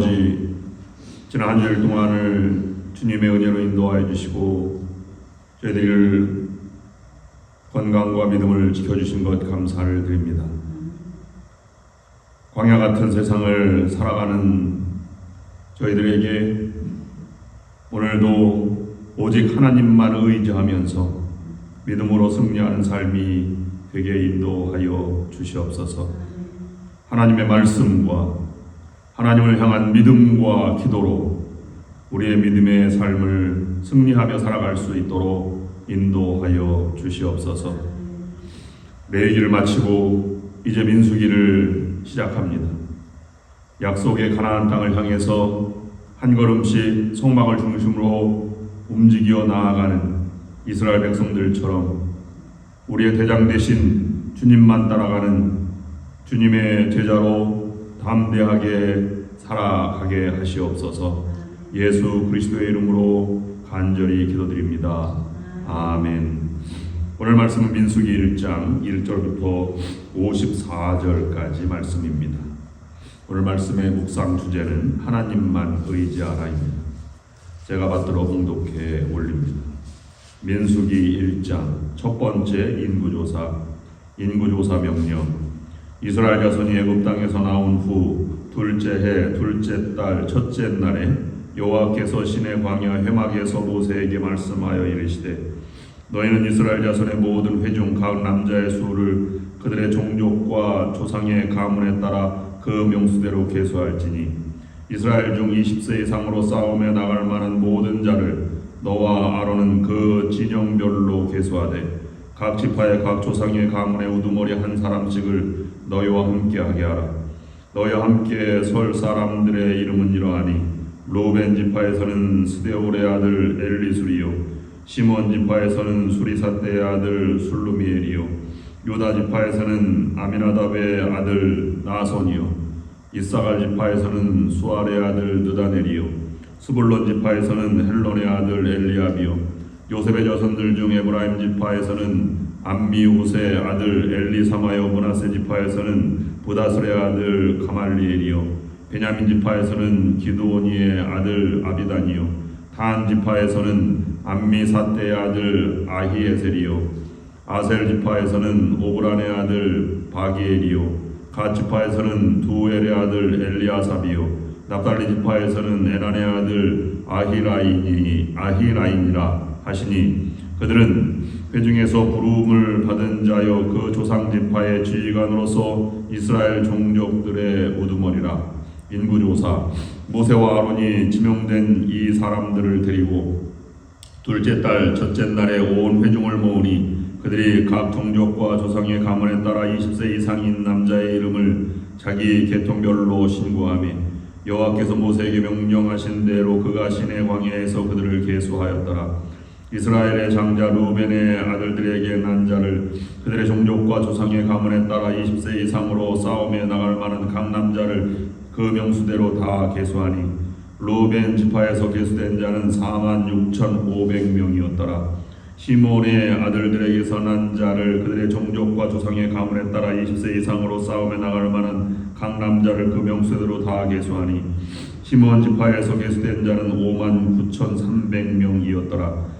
아버지 지난 한 주일 동안을 주님의 은혜로 인도하여 주시고 저희들 건강과 믿음을 지켜주신 것 감사를 드립니다. 광야 같은 세상을 살아가는 저희들에게 오늘도 오직 하나님만 의지하면서 믿음으로 승리하는 삶이 되게 인도하여 주시옵소서. 하나님의 말씀과 하나님을 향한 믿음과 기도로 우리의 믿음의 삶을 승리하며 살아갈 수 있도록 인도하여 주시옵소서. 레위기를 마치고 이제 민수기를 시작합니다. 약속의 가나안 땅을 향해서 한 걸음씩 성막을 중심으로 움직여 나아가는 이스라엘 백성들처럼 우리의 대장 대신 주님만 따라가는 주님의 제자로 담대하게 살아가게 하시옵소서. 예수 그리스도의 이름으로 간절히 기도드립니다. 아멘. 오늘 말씀은 민수기 1장 1절부터 54절까지 말씀입니다. 오늘 말씀의 묵상 주제는 하나님만 의지하라입니다. 제가 받들어 봉독해 올립니다. 민수기 1장 첫 번째 인구조사 인구조사 명령 이스라엘 자손이 애굽 땅에서 나온 후 둘째 해 둘째 달 첫째 날에 여호와께서 신의 광야 회막에서 모세에게 말씀하여 이르시되 너희는 이스라엘 자손의 모든 회중 각 남자의 수를 그들의 종족과 조상의 가문에 따라 그 명수대로 계수할지니 이스라엘 중 20세 이상으로 싸움에 나갈 만한 모든 자를 너와 아론은 그 진영별로 계수하되 각 지파의 각 조상의 가문의 우두머리 한 사람씩을 너희와 함께하게 하라. 너희와 함께 설 사람들의 이름은 이러하니 로벤 지파에서는 스데올의 아들 엘리술이요 시몬 지파에서는 수리사떼의 아들 술루미엘이요 유다 지파에서는 아미나답의 아들 나손이요 이사갈 지파에서는 수알의 아들 느다넬이요 스불론 지파에서는 헬론의 아들 엘리압이요 요셉의 자손들 중 에브라임 지파에서는 암미우스의 아들 엘리사마요 문하세 지파에서는 부다스의 아들 가말리엘이요. 베냐민 지파에서는 기드오니의 아들 아비단이요. 단 지파에서는 암미사떼의 아들 아히에셀이요. 아셀 지파에서는 오브란의 아들 바기엘이요. 갓 지파에서는 두엘의 아들 엘리아삽이요. 납달리 지파에서는 에란의 아들 아히라인이 아히라인이라 하시니 그들은 회중에서 부름을 받은 자여 그 조상 지파의 지휘관으로서 이스라엘 종족들의 우두머리라 인구조사 모세와 아론이 지명된 이 사람들을 데리고 둘째 달 첫째 날에 온 회중을 모으니 그들이 각 종족과 조상의 가문에 따라 20세 이상인 남자의 이름을 자기 계통별로 신고하며 여호와께서 모세에게 명령하신 대로 그가 신의 광야에서 그들을 계수하였더라. 이스라엘의 장자 루벤의 아들들에게 난 자를 그들의 종족과 조상의 가문에 따라 20세 이상으로 싸움에 나갈 만한 각 남자를 그 명수대로 다 계수하니 루벤 지파에서 계수된 자는 4만 6,500명이었더라. 시몬의 아들들에게서 난 자를 그들의 종족과 조상의 가문에 따라 20세 이상으로 싸움에 나갈 만한 각 남자를 그 명수대로 다 계수하니 시몬 지파에서 계수된 자는 5만 9,300명이었더라.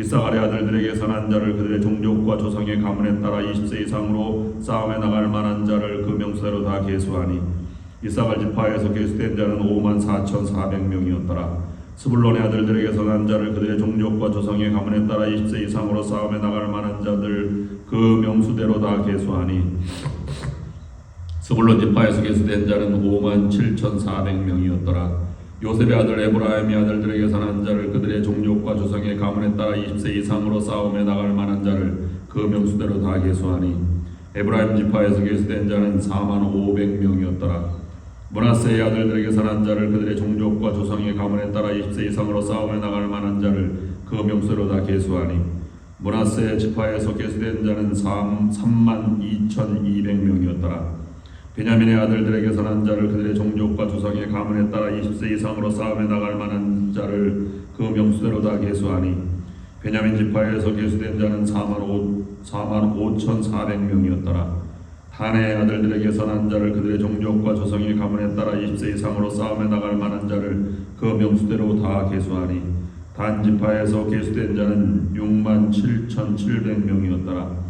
이사갈의 아들들에게서 난 자를 그들의 종족과 조상의 가문에 따라 20세 이상으로 싸움에 나갈 만한 자를 그 명수대로 다 계수하니 이사갈 지파에서 계수된 자는 5만 4,400명이었더라. 스불론의 아들들에게서 난 자를 그들의 종족과 조상의 가문에 따라 20세 이상으로 싸움에 나갈 만한 자들 그 명수대로 다 계수하니 스불론 지파에서 계수된 자는 5만 7,400명이었더라. 요셉의 아들 에브라임의 아들들에게서 난 자를 그들의 종족과 조상의 가문에 따라 20세 이상으로 싸움에 나갈 만한 자를 그 명수대로 다 계수하니 에브라임 지파에서 계수된 자는 4만 500명이었더라. 문하세의 아들들에게 선한 자를 그들의 종족과 조상의 가문에 따라 20세 이상으로 싸움에 나갈 만한 자를 그 명수로 다 계수하니 문하세 지파에서 계수된 자는 3, 3만 2,200명이었더라. 베냐민의 아들들에게 선한 자를 그들의 종족과 조상의 가문에 따라 20세 이상으로 싸움에 나갈 만한 자를 그 명수대로 다 계수하니 베냐민 지파에서 계수된 자는 4만 5, 4만 5,400명이었더라. 단의 아들들에게 선한 자를 그들의 종족과 조상의 가문에 따라 20세 이상으로 싸움에 나갈 만한 자를 그 명수대로 다 계수하니 단 지파에서 계수된 자는 6만 7,700명이었더라.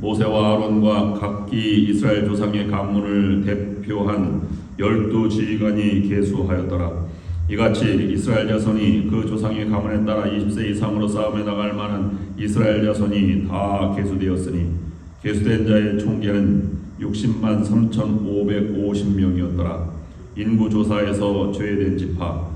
모세와 아론과 각기 이스라엘 조상의 가문을 대표한 열두 지휘관이 계수하였더라. 이같이 이스라엘 자손이 그 조상의 가문에 따라 20세 이상으로 싸움에 나갈 만한 이스라엘 자손이 다 계수되었으니 계수된 자의 총계는 60만 3,550명이었더라. 인구 조사에서 제외된 지파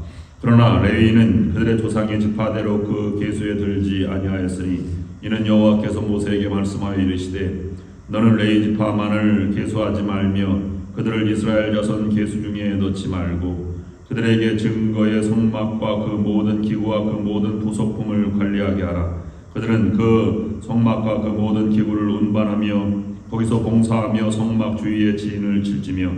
그러나 레위인은 그들의 조상의 지파대로 그 계수에 들지 아니하였으니 이는 여호와께서 모세에게 말씀하여 이르시되 너는 레위 지파만을 계수하지 말며 그들을 이스라엘 자손 계수 중에 넣지 말고 그들에게 증거의 성막과 그 모든 기구와 그 모든 부속품을 관리하게 하라. 그들은 그 성막과 그 모든 기구를 운반하며 거기서 봉사하며 성막 주위에 지인을 칠지며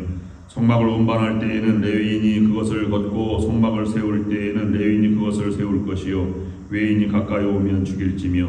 성막을 운반할 때에는 레위인이 그것을 걷고 성막을 세울 때에는 레위인이 그것을 세울 것이요 외인이 가까이 오면 죽일지며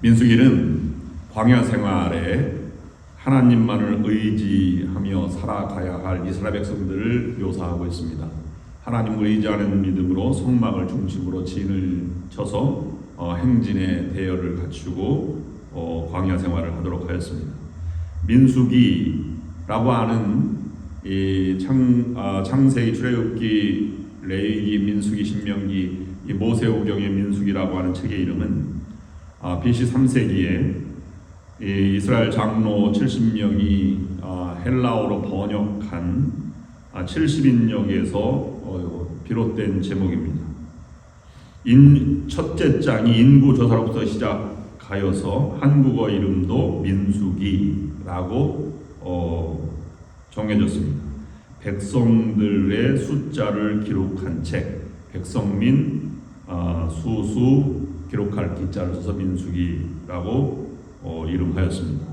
민수기는 광야 생활에 하나님만을 의지하며 살아가야 할 이스라엘 백성들을 묘사하고 있습니다. 하나님을 의지하는 믿음으로 성막을 중심으로 진을 쳐서 어, 행진의 대열을 갖추고 어, 광야 생활을 하도록 하였습니다. 민수기라고 하는 이 창, 아, 창세기, 출애굽기, 레위기, 민수기, 신명기, 이 모세오경의 민수기라고 하는 책의 이름은 아, BC 3세기에 이 이스라엘 장로 70명이 아, 헬라어로 번역한 아, 70인 역에서 어, 비롯된 제목입니다. 인, 첫째 장이 인구 조사로부터 시작하여서 한국어 이름도 민수기라고 어, 정해졌습니다. 백성들의 숫자를 기록한 책, 백성민 아, 수수 기록할 기자를 써서 민수기라고 어, 이름하였습니다.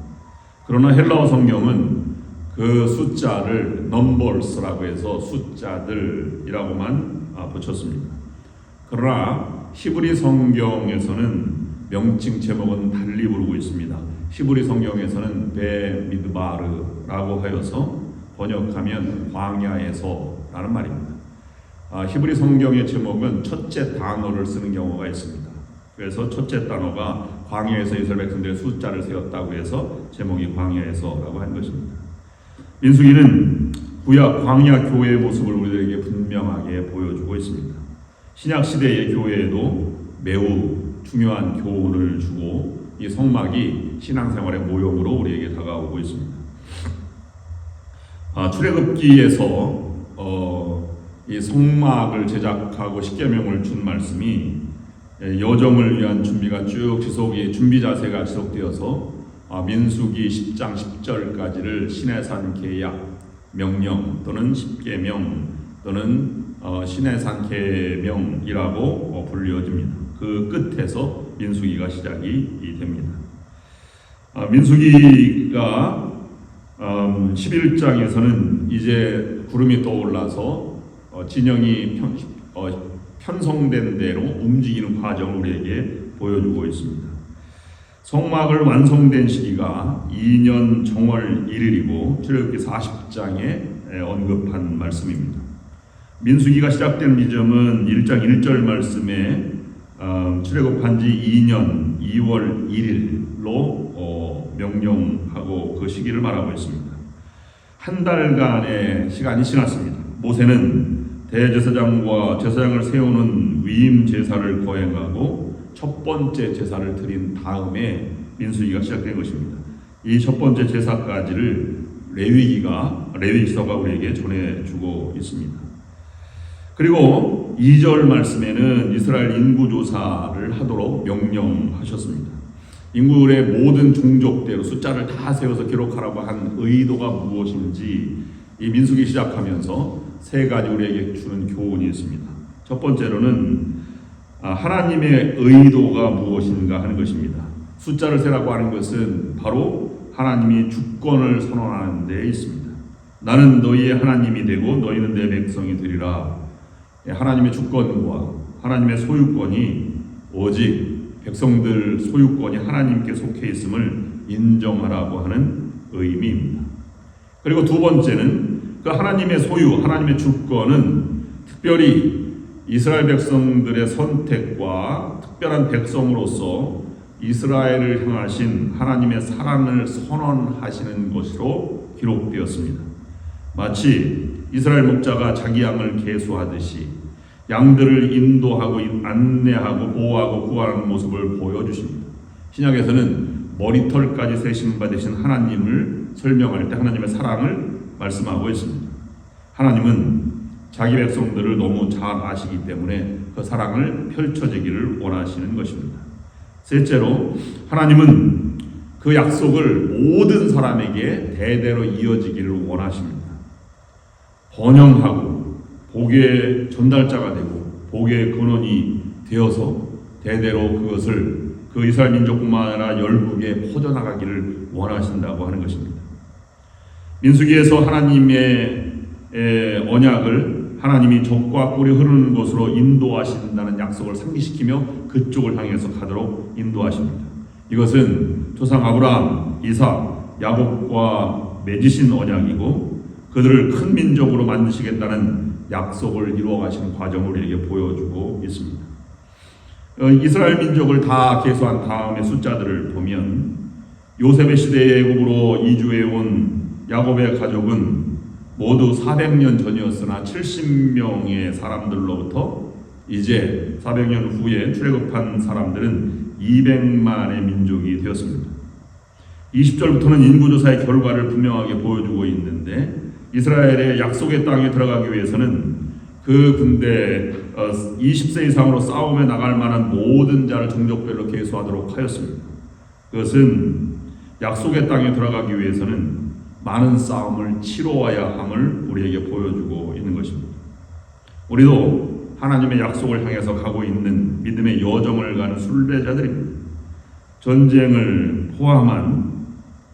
그러나 헬라어 성경은 그 숫자를 넘버스라고 해서 숫자들이라고만 아, 붙였습니다. 그러나 히브리 성경에서는 명칭 제목은 달리 부르고 있습니다. 히브리 성경에서는 베 미드바르라고 하여서 번역하면 광야에서라는 말입니다. 아, 히브리 성경의 제목은 첫째 단어를 쓰는 경우가 있습니다. 그래서 첫째 단어가 광야에서 이스라엘 백성들의 숫자를 세웠다고 해서 제목이 광야에서라고 한 것입니다. 민수기는 구약 광야 교회의 모습을 우리들에게 분명하게 보여주고 있습니다. 신약 시대의 교회에도 매우 중요한 교훈을 주고 이 성막이 신앙생활의 모형으로 우리에게 다가오고 있습니다. 아, 출애굽기에서 어, 이 성막을 제작하고 십계명을 준 말씀이 예, 여정을 위한 준비가 쭉 지속이 준비 자세가 지속되어서 아, 민수기 10장 10절까지를 신해산 계약 명령 또는 십계명 또는 어, 신해산 계명이라고 어, 불려집니다. 그 끝에서 민수기가 시작이 됩니다. 아, 민수기가 음, 11장에서는 이제 구름이 떠올라서 어, 진영이 편성된 대로 움직이는 과정을 우리에게 보여주고 있습니다. 성막을 완성된 시기가 2년 정월 1일이고 출애굽기 40장에 언급한 말씀입니다. 민수기가 시작되는 지점은 1장 1절 말씀에 어, 출애굽한 지 2년 2월 1일로 어, 명령하고 그 시기를 말하고 있습니다. 한 달간의 시간이 지났습니다. 모세는 대제사장과 제사장을 세우는 위임 제사를 거행하고 첫 번째 제사를 드린 다음에 민수기가 시작된 것입니다. 이 첫 번째 제사까지를 레위기가 레위기서가 우리에게 전해주고 있습니다. 그리고 2절 말씀에는 이스라엘 인구 조사를 하도록 명령하셨습니다. 인구의 모든 종족대로 숫자를 다 세워서 기록하라고 한 의도가 무엇인지 이 민수기 시작하면서 세 가지 우리에게 주는 교훈이 있습니다. 첫 번째로는 아, 하나님의 의도가 무엇인가 하는 것입니다. 숫자를 세라고 하는 것은 바로 하나님이 주권을 선언하는 데 있습니다. 나는 너희의 하나님이 되고 너희는 내 백성이 되리라. 예, 하나님의 주권과 하나님의 소유권이 오직 백성들 소유권이 하나님께 속해 있음을 인정하라고 하는 의미입니다. 그리고 두 번째는 그 하나님의 소유, 하나님의 주권은 특별히 이스라엘 백성들의 선택과 특별한 백성으로서 이스라엘을 향하신 하나님의 사랑을 선언하시는 것으로 기록되었습니다. 마치 이스라엘 목자가 자기 양을 계수하듯이 양들을 인도하고 안내하고 보호하고 구하는 모습을 보여주십니다. 신약에서는 머리털까지 세신 받으신 하나님을 설명할 때 하나님의 사랑을 말씀하고 있습니다. 하나님은 자기 백성들을 너무 잘 아시기 때문에 그 사랑을 펼쳐지기를 원하시는 것입니다. 셋째로 하나님은 그 약속을 모든 사람에게 대대로 이어지기를 원하십니다. 번영하고 복의 전달자가 되고 복의 근원이 되어서 대대로 그것을 그 이스라엘 민족뿐만 아니라 열국에 퍼져나가기를 원하신다고 하는 것입니다. 민수기에서 하나님의 언약을 하나님이 적과 꿀이 흐르는 곳으로 인도하신다는 약속을 상기시키며 그쪽을 향해서 가도록 인도하십니다. 이것은 조상 아브라함, 이삭, 야곱과 맺으신 언약이고 그들을 큰 민족으로 만드시겠다는 약속을 이루어 가시는 과정을 우리에게 보여주고 있습니다. 어, 이스라엘 민족을 다 계수한 다음의 숫자들을 보면 요셉의 시대에 애굽으로 이주해 온 야곱의 가족은 모두 400년 전이었으나 70명의 사람들로부터 이제 400년 후에 출애굽한 사람들은 200만의 민족이 되었습니다. 20절부터는 인구조사의 결과를 분명하게 보여주고 있는데 이스라엘의 약속의 땅에 들어가기 위해서는 그 군대 20세 어, 이상으로 싸움에 나갈 만한 모든 자를 종족별로 계수하도록 하였습니다. 그것은 약속의 땅에 들어가기 위해서는 많은 싸움을 치러와야 함을 우리에게 보여주고 있는 것입니다. 우리도 하나님의 약속을 향해서 가고 있는 믿음의 여정을 가는 순례자들입니다. 전쟁을 포함한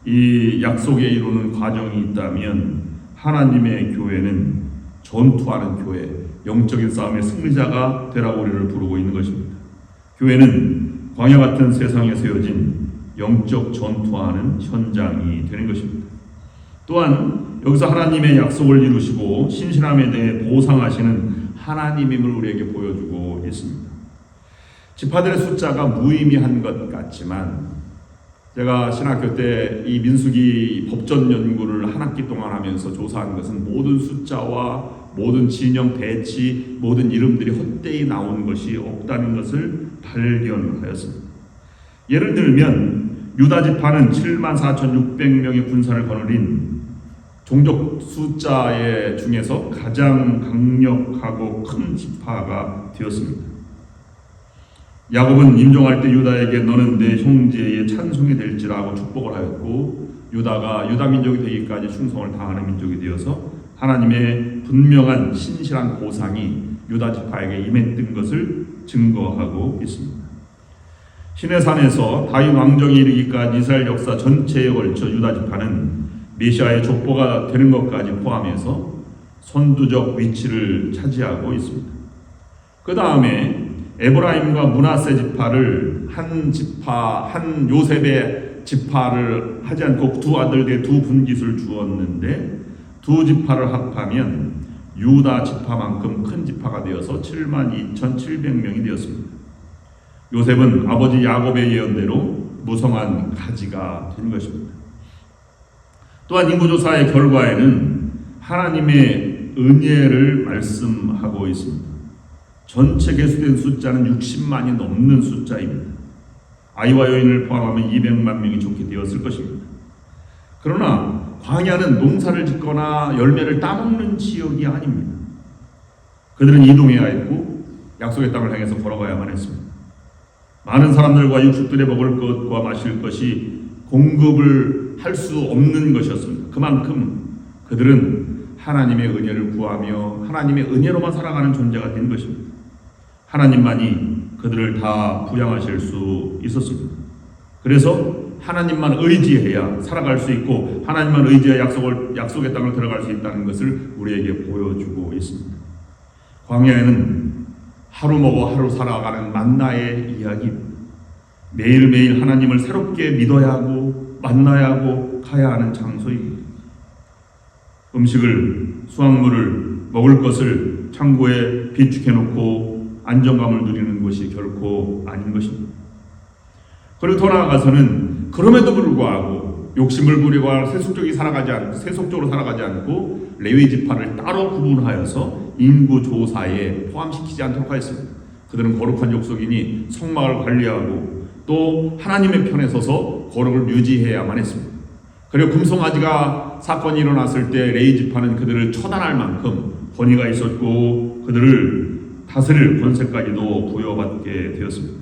이 약속에 이루는 과정이 있다면 하나님의 교회는 전투하는 교회, 영적인 싸움의 승리자가 되라고 우리를 부르고 있는 것입니다. 교회는 광야 같은 세상에 세워진 영적 전투하는 현장이 되는 것입니다. 또한 여기서 하나님의 약속을 이루시고 신실함에 대해 보상하시는 하나님임을 우리에게 보여주고 있습니다. 지파들의 숫자가 무의미한 것 같지만 제가 신학교 때 이 민수기 법전 연구를 한 학기 동안 하면서 조사한 것은 모든 숫자와 모든 진영 배치 모든 이름들이 헛되이 나온 것이 없다는 것을 발견하였습니다. 예를 들면 유다 지파는 7만 4,600명의 군사를 거느린 종족 숫자의 중에서 가장 강력하고 큰 지파가 되었습니다. 야곱은 임종할 때 유다에게 너는 내 형제의 찬송이 될지라고 축복을 하였고 유다가 유다 민족이 되기까지 충성을 다하는 민족이 되어서 하나님의 분명한 신실한 보상이 유다 지파에게 임했던 것을 증거하고 있습니다. 신의 산에서 다윗 왕정이 이르기까지 이스라엘 역사 전체에 걸쳐 유다 지파는 메시아의 족보가 되는 것까지 포함해서 선두적 위치를 차지하고 있습니다. 그 다음에 에브라임과 문하세 지파를 한 지파 한 요셉의 지파를 하지 않고 두 아들에게 두 분깃을 주었는데 두 지파를 합하면 유다 지파만큼 큰 지파가 되어서 7만 2,700명이 되었습니다. 요셉은 아버지 야곱의 예언대로 무성한 가지가 된 것입니다. 또한 인구조사의 결과에는 하나님의 은혜를 말씀하고 있습니다. 전체 개수된 숫자는 60만이 넘는 숫자입니다. 아이와 여인을 포함하면 200만 명이 좋게 되었을 것입니다. 그러나 광야는 농사를 짓거나 열매를 따먹는 지역이 아닙니다. 그들은 이동해야 했고 약속의 땅을 향해서 걸어가야만 했습니다. 많은 사람들과 육축들의 먹을 것과 마실 것이 공급을 할 수 없는 것이었습니다. 그만큼 그들은 하나님의 은혜를 구하며 하나님의 은혜로만 살아가는 존재가 된 것입니다. 하나님만이 그들을 다 부양하실 수 있었습니다. 그래서 하나님만 의지해야 살아갈 수 있고 하나님만 의지해야 약속을 약속의 땅을 들어갈 수 있다는 것을 우리에게 보여주고 있습니다. 광야에는 하루 먹어 하루 살아가는 만나의 이야기. 매일매일 하나님을 새롭게 믿어야 하고 만나야 하고 가야 하는 장소입니다. 음식을 수확물을 먹을 것을 창고에 비축해 놓고 안정감을 누리는 것이 결코 아닌 것입니다. 그리고 더 나아가서는 그럼에도 불구하고 욕심을 부리고 세속적이 살아가지 않고 세속적으로 살아가지 않고 레위 지파를 따로 구분하여서 인구 조사에 포함시키지 않도록 하였습니다. 그들은 거룩한 족속이니 성막을 관리하고 또 하나님의 편에 서서 거룩을 유지해야만 했습니다. 그리고 금송아지가 사건이 일어났을 때 레이 지파는 그들을 처단할 만큼 권위가 있었고 그들을 다스릴 권세까지도 부여받게 되었습니다.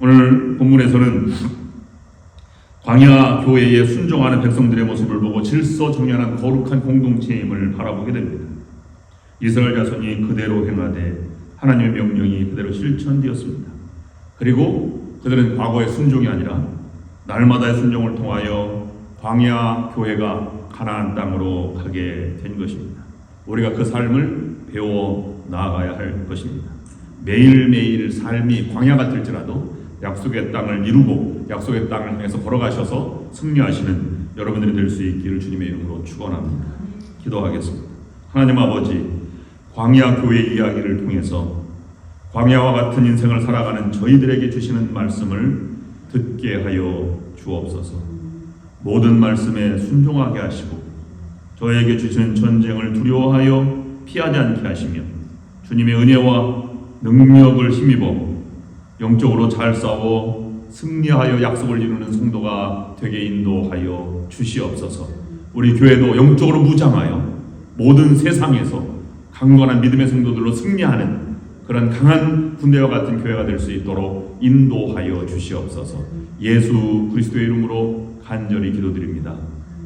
오늘 본문에서는 광야 교회에 순종하는 백성들의 모습을 보고 질서 정연한 거룩한 공동체임을 바라보게 됩니다. 이스라엘 자손이 그대로 행하되 하나님의 명령이 그대로 실천되었습니다. 그리고 그들은 과거의 순종이 아니라 날마다의 순종을 통하여 광야 교회가 가나안 땅으로 가게 된 것입니다. 우리가 그 삶을 배워 나아가야 할 것입니다. 매일매일 삶이 광야 같을지라도 약속의 땅을 이루고 약속의 땅을 향해서 걸어가셔서 승리하시는 여러분들이 될 수 있기를 주님의 이름으로 축원합니다. 기도하겠습니다. 하나님 아버지 광야 교회 이야기를 통해서 광야와 같은 인생을 살아가는 저희들에게 주시는 말씀을 듣게 하여 주옵소서. 모든 말씀에 순종하게 하시고 저에게 주시는 전쟁을 두려워하여 피하지 않게 하시며 주님의 은혜와 능력을 힘입어 영적으로 잘 싸워 승리하여 약속을 이루는 성도가 되게 인도하여 주시옵소서. 우리 교회도 영적으로 무장하여 모든 세상에서 강건한 믿음의 성도들로 승리하는 그런 강한 군대와 같은 교회가 될 수 있도록 인도하여 주시옵소서. 예수 그리스도의 이름으로 간절히 기도드립니다.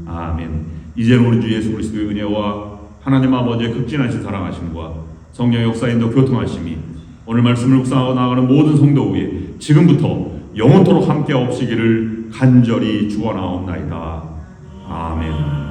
아멘. 이제는 우리 주 예수 그리스도의 은혜와 하나님 아버지의 극진하신 사랑하심과 성령 역사인도 교통하심이 오늘 말씀을 묵상하고 나아가는 모든 성도 위에 지금부터 영원토록 함께 없시기를 간절히 축원하옵나이다. 아멘.